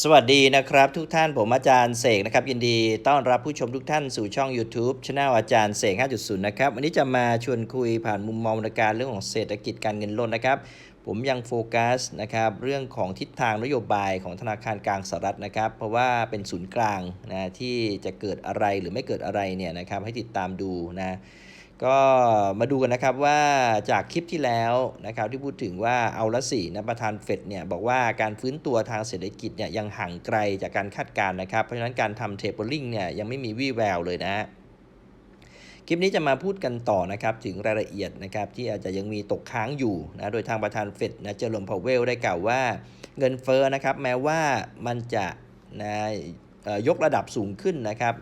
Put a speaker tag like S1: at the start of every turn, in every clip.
S1: สวัสดีนะครับ ทุกท่านผมอาจารย์เสกนะครับ ยินดีต้อนรับผู้ชมทุกท่านสู่ช่อง YouTube ช anel อาจารย์เสก 5.0 นะครับ วันนี้จะมาชวนคุยผ่านมุมมองการเรื่องของเศรษฐกิจการเงินล้นนะครับ ผมยังโฟกัสนะครับเรื่องของทิศทางนโยบายของธนาคารกลางสหรัฐนะครับ เพราะว่าเป็นศูนย์กลางนะที่จะเกิดอะไรหรือไม่เกิดอะไรเนี่ยนะครับให้ติดตามดูนะ ก็มาดูกันนะครับว่าจากคลิปที่แล้วนะครับที่พูดถึงว่าเอาละสินะประธานเฟดเนี่ยบอกว่าการฟื้นตัวทางเศรษฐกิจเนี่ยยังห่างไกลจากการคาดการณ์นะครับ เพราะฉะนั้นการทำเทปเปอร์ลิงเนี่ยยังไม่มีวี่แววเลยนะคลิปนี้จะมาพูดกันต่อนะครับถึงรายละเอียดนะครับที่อาจจะยังมีตกค้างอยู่นะโดยทางประธานเฟดนะเจอร์โรมพาวเวลได้กล่าวว่าเงินเฟ้อนะครับแม้ว่ามันจะนะเอ่อยกระดับสูงขึ้นนะครับ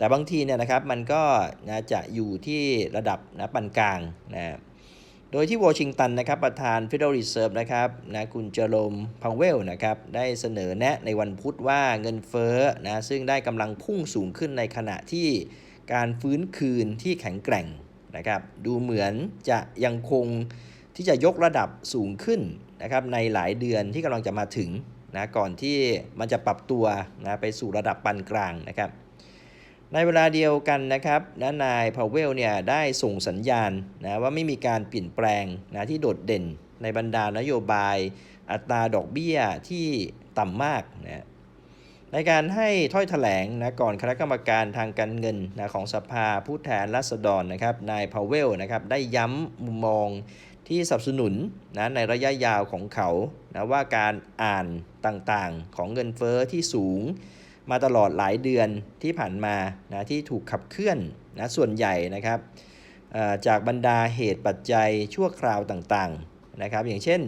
S1: แต่บางทีเนี่ยนะครับมันก็นะจะอยู่ที่ระดับนะปานกลางนะโดยที่วอชิงตันนะครับประธาน Federal Reserve นะครับนะคุณเจอโรมพาวเวลนะครับได้เสนอแนะในวันพุธว่าเงินเฟ้อนะซึ่งได้กำลังพุ่งสูงขึ้นในขณะที่การฟื้นคืนที่แข็งแกร่งนะครับดูเหมือนจะยังคงที่จะยกระดับสูงขึ้นนะครับในหลายเดือนที่กำลังจะมาถึงนะก่อนที่มันจะปรับตัวนะไปสู่ระดับปานกลางนะครับ ในเวลาเดียวกันนะครับนะนายพาวเวลเนี่ยได้ส่งสัญญาณนะว่าไม่มีการเปลี่ยนแปลงนะที่โดดเด่นในบรรดานโยบายอัตราดอกเบี้ยที่ต่ำมากนะในการให้ถ้อยแถลงนะก่อนคณะกรรมการทางการเงินนะของสภาผู้แทนราษฎรนะครับนายพาวเวลนะครับได้ย้ำมุมมองที่สนับสนุนนะในระยะยาวของเขานะว่าการอ่านต่างๆของเงินเฟอ้อที่สูง มาตลอดหลายเดือนที่ผ่านมานะที่ถูกขับเคลื่อนนะส่วนใหญ่นะครับจากบรรดาเหตุปัจจัยชั่วคราวต่างๆนะครับ อย่างเช่น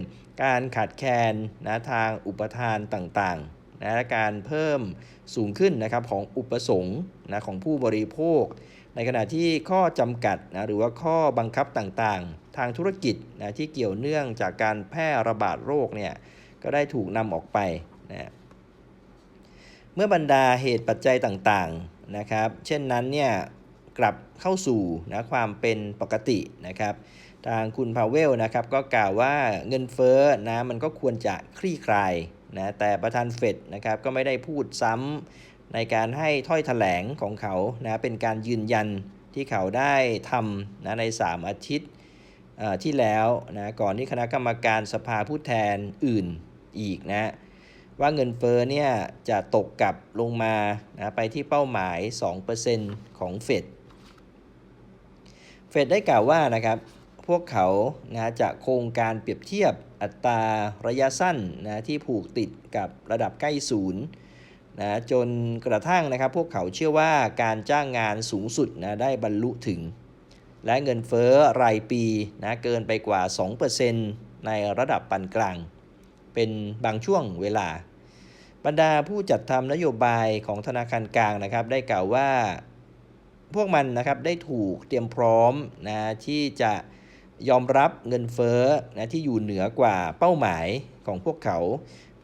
S1: การขาดแคลนนะทางอุปทานต่างๆนะและการเพิ่มสูงขึ้นนะครับของอุปสงค์นะของผู้บริโภค ในขณะที่ข้อจำกัดนะหรือว่าข้อบังคับต่างๆ ทางธุรกิจนะที่เกี่ยวเนื่องจากการแพร่ระบาดโรคเนี่ยก็ได้ถูกนำออกไปนะ เมื่อบรรดาเหตุปัจจัยต่างๆนะครับ เช่นนั้นเนี่ยกลับเข้าสู่นะความเป็นปกตินะครับ ทางคุณพาวเวลนะครับก็กล่าวว่าเงินเฟ้อนะมันก็ควรจะคลี่คลายนะแต่ประธานเฟดนะครับก็ไม่ได้พูดซ้ำในการให้ถ้อยแถลงของเขานะเป็นการยืนยันที่เขาได้ทำนะใน 3 อาทิตย์ที่แล้วนะก่อนที่คณะกรรมการสภาผู้แทนอื่นอีกนะ ว่าเงินเฟ้อเนี่ยจะตกกลับลงมานะไปที่เป้าหมาย 2%ของเฟด เฟดได้กล่าวว่านะครับพวกเขานะจะโครงการเปรียบเทียบอัตราระยะสั้นนะที่ผูกติดกับระดับใกล้ศูนย์นะจนกระทั่งนะครับพวกเขาเชื่อว่าการจ้างงานสูงสุดนะได้บรรลุถึง และเงินเฟ้อรายปีนะเกินไปกว่า 2%ในระดับปานกลาง เป็นบางช่วงเวลา บรรดาผู้จัดทำนโยบายของธนาคารกลางนะครับ ได้กล่าวว่าพวกมันนะครับได้ถูกเตรียมพร้อมนะที่จะยอมรับเงินเฟ้อนะที่อยู่เหนือกว่าเป้าหมายของพวกเขา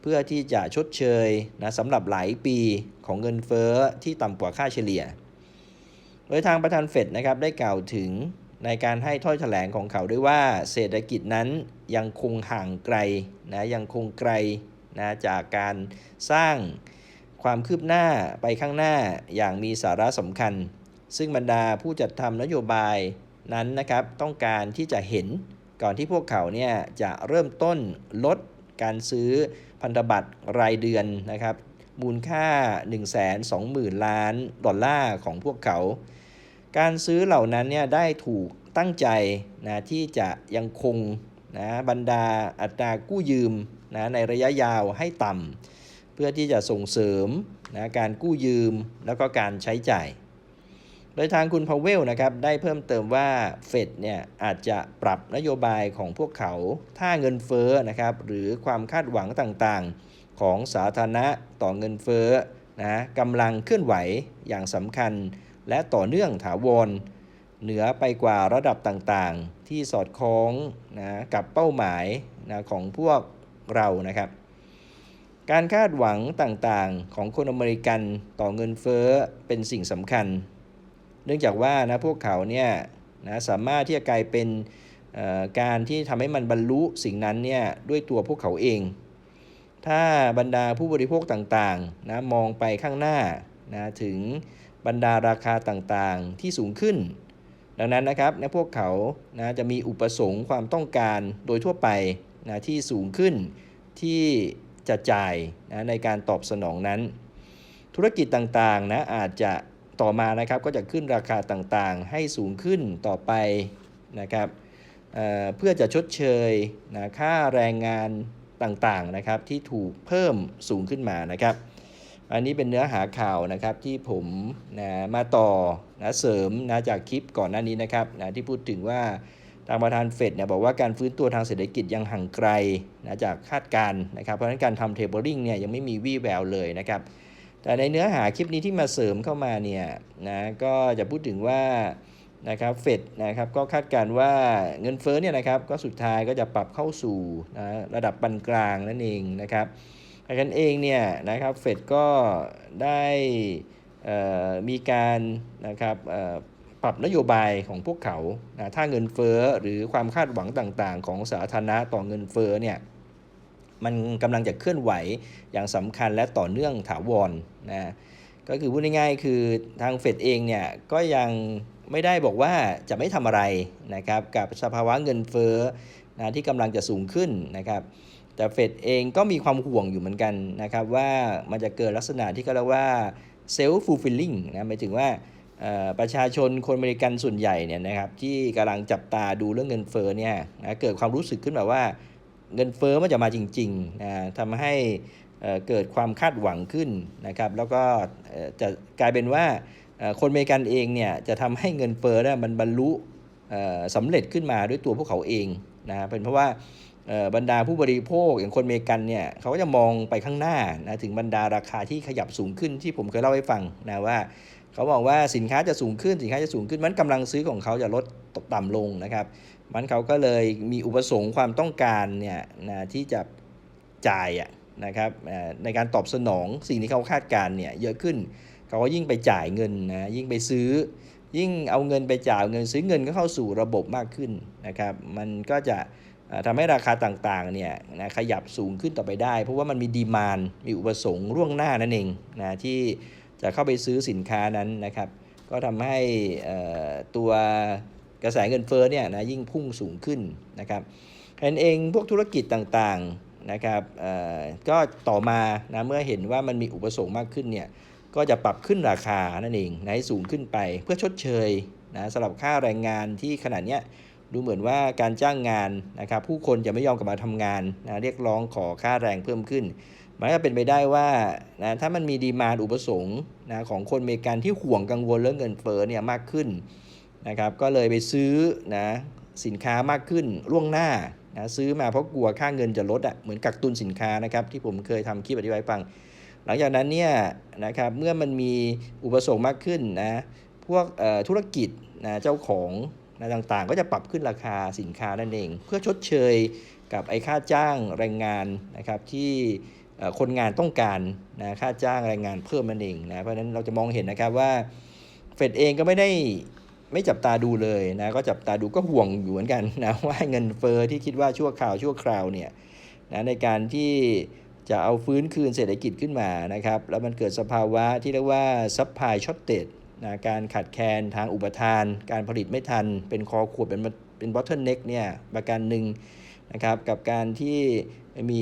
S1: เพื่อที่จะชดเชยนะสำหรับหลายปีของเงินเฟ้อที่ต่ำกว่าค่าเฉลี่ย โดยทางประธานเฟดนะครับได้กล่าวถึงในการให้ถ้อยแถลงของเขาด้วยว่าเศรษฐกิจนั้น ยังคงห่างไกลนะยังคงไกลนะจากการสร้างความคืบหน้าไปข้างหน้าอย่างมีสาระสำคัญ ซึ่งบรรดาผู้จัดทำนโยบายนั้นนะครับต้องการที่จะเห็นก่อนที่พวกเขาเนี่ยจะเริ่มต้นลดการซื้อพันธบัตรรายเดือนนะครับมูลค่า 120,000 ล้านดอลลาร์ของพวกเขา การซื้อเหล่านั้นเนี่ยได้ถูกตั้งใจนะที่จะยังคง นะบรรดาอัตรากู้ยืมนะในระยะยาวให้ต่ำเพื่อที่จะส่งเสริมนะการกู้ยืมแล้วก็การใช้จ่าย โดยทางคุณพาวเวลนะครับได้เพิ่มเติมว่าเฟดเนี่ยอาจจะปรับนโยบายของพวกเขาถ้าเงินเฟ้อนะครับหรือความคาดหวังต่างๆ ของสาธารณะต่อเงินเฟ้อนะกำลังเคลื่อนไหวอย่างสำคัญและต่อเนื่องถาวร เหนือไปกว่าระดับต่างๆ ที่สอดคล้องนะกับเป้าหมายนะของพวกเรานะครับ การคาดหวังต่างๆของคนอเมริกันต่อเงินเฟ้อเป็นสิ่งสำคัญ เนื่องจากว่านะพวกเขาเนี่ยนะสามารถที่จะกลายเป็นการที่ทำให้มันบรรลุสิ่งนั้นเนี่ยด้วยตัวพวกเขาเอง ถ้าบรรดาผู้บริโภคต่างๆนะมองไปข้างหน้านะถึงบรรดาราคาต่างๆที่สูงขึ้น ดังนั้นนะครับนะพวกเขานะจะมีอุปสงค์ความต้องการโดยทั่วไปนะที่สูงขึ้นที่จะจ่ายนะในการตอบสนองนั้น ธุรกิจต่างๆนะอาจจะต่อมานะครับก็จะขึ้นราคาต่างๆ ให้สูงขึ้นต่อไปนะครับเเพื่อจะชดเชยนะค่าแรงงานต่างๆนะครับที่ถูกเพิ่มสูงขึ้นมานะครับ อันนี้เป็นเนื้อหาข่าวนะครับที่ผมนะมาต่อนะเสริมนะจากคลิปก่อนหน้านี้นะครับนะที่พูดถึงว่าทางประธานเฟดเนี่ยบอกว่าการฟื้นตัวทางเศรษฐกิจยังห่างไกลนะจากคาดการณ์นะครับ เพราะฉะนั้นการทำเทเบิลลิงเนี่ยยังไม่มีวี่แววเลยนะครับ แต่ในเนื้อหาคลิปนี้ที่มาเสริมเข้ามาเนี่ยนะก็จะพูดถึงว่านะครับเฟดนะครับก็คาดการณ์ว่าเงินเฟ้อเนี่ยนะครับก็สุดท้ายก็จะปรับเข้าสู่นะระดับปานกลางนั่นเองนะครับ ดังนั้นเองเนี่ยนะครับเฟดก็ได้มีการนะครับปรับนโยบายของพวกเขานะถ้าเงินเฟ้อหรือความคาดหวังต่างๆ ของสาธารณะต่อเงินเฟ้อเนี่ยมันกำลังจะเคลื่อนไหวอย่างสำคัญและต่อเนื่องถาวรนะก็คือพูดง่ายๆคือทางเฟดเองเนี่ยก็ยังไม่ได้บอกว่าจะไม่ทำอะไรนะครับกับสภาวะเงินเฟ้อนะที่กำลังจะสูงขึ้นนะครับ แต่เฟดเองก็มีความห่วงอยู่เหมือนกันนะครับว่ามันจะเกิดลักษณะที่เขาเรียกว่า self fulfilling นะหมายถึงว่าประชาชนคนอเมริกันส่วนใหญ่เนี่ยนะครับที่กำลังจับตาดูเรื่องเงินเฟ้อเนี่ยนะเกิดความรู้สึกขึ้นมาว่าเงินเฟ้อมันจะมาจริงๆนะทำให้เกิดความคาดหวังขึ้นนะครับแล้วก็จะกลายเป็นว่าคนอเมริกันเองเนี่ยจะทำให้เงินเฟ้อเนี่ยมันบรรลุเอ่อสำเร็จขึ้นมาด้วยตัวพวกเขาเองนะเป็นเพราะว่า บรรดาผู้บริโภคอย่างคนเมกันเนี่ยเขาก็จะมองไปข้างหน้านะถึงบรรดาราคาที่ขยับสูงขึ้นที่ผมเคยเล่าให้ฟังนะว่าเขาบอกว่าสินค้าจะสูงขึ้นสินค้าจะสูงขึ้นมันกำลังซื้อของเขาจะลดตกต่ำลงนะครับ มันเขาก็เลยมีอุปสงค์ความต้องการเนี่ยนะที่จะจ่ายนะครับในการตอบสนองสิ่งที่เขาคาดการณ์เนี่ยเยอะขึ้นเขาก็ยิ่งไปจ่ายเงินนะยิ่งไปซื้อ ยิ่งเอาเงินไปจ่ายเงินซื้อเงินก็เข้าสู่ระบบมากขึ้นนะครับ มันก็จะ ทำให้ราคาต่างๆเนี่ยนะขยับสูงขึ้นต่อไปได้ เพราะว่ามันมีดีมานมีอุปสงค์ล่วงหน้านั่นเองนะที่จะเข้าไปซื้อสินค้านั้นนะครับ ก็ทำให้ตัวกระแสเงินเฟ้อเนี่ยนะยิ่งพุ่งสูงขึ้นนะครับเห็นเองพวกธุรกิจต่างๆนะครับก็ต่อมานะเมื่อเห็นว่ามันมีอุปสงค์มากขึ้นเนี่ยก็จะปรับขึ้นราคานั่นเองนะให้สูงขึ้นไปเพื่อชดเชยนะสำหรับค่าแรงงานที่ขนาดเนี้ย ดูเหมือนว่าการจ้างงานนะครับผู้คนจะไม่ยอมกลับมาทำงานนะเรียกร้องขอค่าแรงเพิ่มขึ้น มันก็เป็นไปได้ว่านะถ้ามันมีดีมานอุปสงค์นะของคนอเมริกันที่ห่วงกังวลเรื่องเงินเฟ้อเนี่ยมากขึ้นนะครับก็เลยไปซื้อนะสินค้ามากขึ้นล่วงหน้านะซื้อมาเพราะกลัวค่าเงินจะลดอะเหมือนกักตุนสินค้านะครับที่ผมเคยทำคลิปอธิบายฟัง หลังจากนั้นเนี่ยนะครับเมื่อมันมีอุปสงค์มากขึ้นนะพวกธุรกิจนะเจ้าของ นะต่างๆ ก็จะปรับขึ้นราคาสินค้านั่นเอง เพื่อชดเชยกับไอ้ค่าจ้างแรงงานนะครับที่คนงานต้องการนะค่าจ้างแรงงานเพิ่มนั่นเองนะเพราะฉะนั้นเราจะมองเห็นนะครับว่าเฟดเองก็ไม่ได้ไม่จับตาดูเลยนะก็จับตาดูก็ห่วงอยู่เหมือนกันนะว่าเงินเฟอ้อที่คิดว่าชั่วคราวชั่วคราวเนี่ยนะในการที่จะเอาฟื้นคืนเศรษฐกิจขึ้นมานะครับ แล้วมันเกิดสภาวะที่เรียกว่าซัพพลายช็อตเต e นะการขาดแคลนทางอุปทาน การผลิตไม่ทัน เป็นคอขวดเป็นเป็นบอทเทิลเน็กเนี่ยประการหนึ่งนะครับกับการที่มี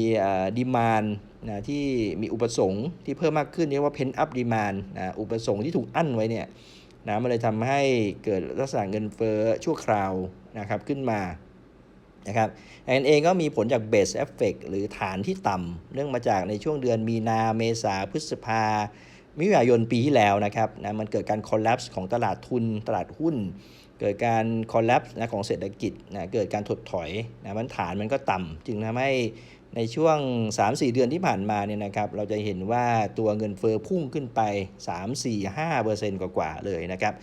S1: ดีมานนะที่มีอุปสงค์ที่เพิ่มมากขึ้นเรียกว่าเพนอัพดีมานนะอุปสงค์ที่ถูกอั้นไว้เนี่ยนะมันเลยทำให้เกิดลักษณะเงินเฟ้อชั่วคราวนะครับขึ้นมานะครับอันเองก็มีผลจากเบสเอฟเฟกหรือฐานที่ต่ำเนื่องมาจากในช่วงเดือนมีนาเมษาพฤษภา มิถุนายนปีที่แล้วนะครับนะมันเกิดการ collapse ของตลาดทุนตลาดหุ้น เกิดการ collapse นะของเศรษฐกิจนะเกิดการถดถอยนะมันฐานมันก็ต่ำจึงทำให้ในช่วง 3-4 เดือนที่ผ่านมาเนี่ยนะครับเราจะเห็นว่าตัวเงินเฟอ้อพุ่งขึ้นไป 3-4-5%กว่าๆเลยนะครับ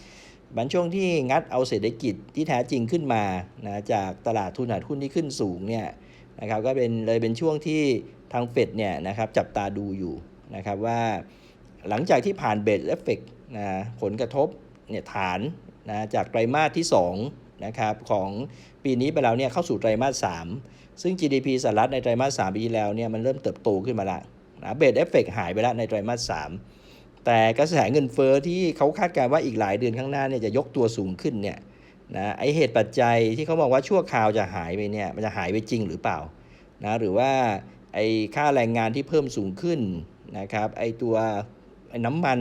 S1: มันช่วงที่งัดเอาเศรษฐกิจที่แท้จริงขึ้นมานะจากตลาดทุนตลาดหุ้นที่ขึ้นสูงเนี่ยนะครับก็เป็นเลยเป็นช่วงที่ทางเฟดเนี่ยนะครับจับตาดูอยู่นะครับว่า หลังจากที่ผ่านเบสเอฟเฟกนะผลกระทบเนี่ยฐานนะจากไตรมาสที่2นะครับของปีนี้ไปแล้วเนี่ยเข้าสู่ไตรมาส3ซึ่ง GDP สหรัฐในไตรมาส3ปีที่แล้วเนี่ยมันเริ่มเติบโตขึ้นมาแล้วนะเบสเอฟเฟกหายไปแล้วในไตรมาส3แต่กระแสเงินเฟ้อที่เขาคาดการณ์ว่าอีกหลายเดือนข้างหน้าเนี่ยจะยกตัวสูงขึ้นเนี่ยนะไอเหตุปัจจัยที่เขาบอกว่าชั่วคราวจะหายไปเนี่ยมันจะหายไปจริงหรือเปล่านะหรือว่าไอค่าแรงงานที่เพิ่มสูงขึ้นนะครับไอตัว น้ำมัน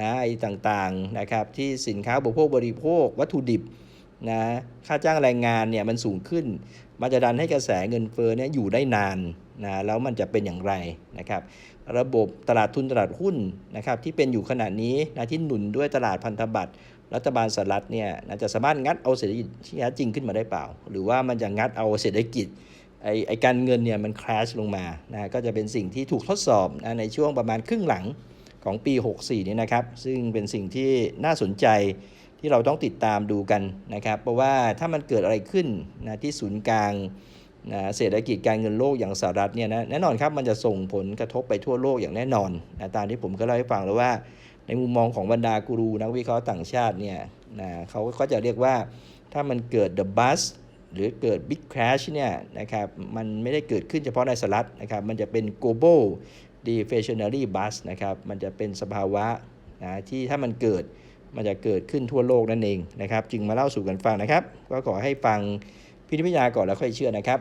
S1: นะไอ้ต่างๆนะครับที่สินค้าบริโภคบริโภควัตถุดิบนะค่าจ้างแรงงานเนี่ยมันสูงขึ้น มันจะดันให้กระแสเงินเฟ้อเนี่ยอยู่ได้นานนะแล้วมันจะเป็นอย่างไรนะครับ ระบบตลาดทุนตลาดหุ้นนะครับที่เป็นอยู่ขณะนี้นะที่หนุนด้วยตลาดพันธบัตรรัฐบาลสหรัฐเนี่ยนะจะสามารถงัดเอาเศรษฐกิจที่แท้จริงขึ้นมาได้เปล่า หรือว่ามันจะงัดเอาเศรษฐกิจไอไอการเงินเนี่ยมันคราชลงมานะก็จะเป็นสิ่งที่ถูกทดสอบนะในช่วงประมาณครึ่งหลัง ของปี 64 นี้นะครับ ซึ่งเป็นสิ่งที่น่าสนใจที่เราต้องติดตามดูกันนะครับ เพราะว่าถ้ามันเกิดอะไรขึ้นนะที่ศูนย์กลางนะเศรษฐกิจการเงินโลกอย่างสหรัฐเนี่ยนะแน่นอนครับมันจะส่งผลกระทบไปทั่วโลกอย่างแน่นอนนะตามที่ผมก็เล่าให้ฟังแล้วว่า ในมุมมองของบรรดากูรูนักวิเคราะห์ต่างชาติเนี่ยนะเขาก็จะเรียกว่าถ้ามันเกิด the bust หรือเกิด big crash เนี่ยนะครับมันไม่ได้เกิดขึ้นเฉพาะในสหรัฐนะครับมันจะเป็น global deflationary bust นะครับ มันจะเป็นสภาวะนะที่ถ้ามันเกิดมันจะเกิดขึ้นทั่วโลกนั่นเองนะครับ จึงมาเล่าสู่กันฟังนะครับ ก็ขอให้ฟังพินิจพิจารณาก่อนแล้วค่อยเชื่อนะครับ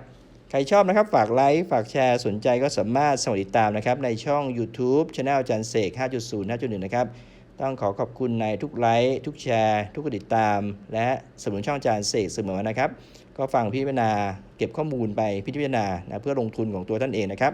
S1: ใครชอบนะครับ ฝากไลค์ ฝากแชร์ สนใจก็สามารถสมัครติดตามนะครับ ในช่อง YouTube Channel อาจันเสก 5.0 5.1 นะครับ ต้องขอขอบคุณในทุกไลค์ ทุกแชร์ ทุกกดติดตาม และสนุนช่องจารย์เสกเสมอนะครับ ก็ฟังพิจารณาเก็บข้อมูลไปพิจารณานะเพื่อลงทุนของตัวท่านเองนะครับ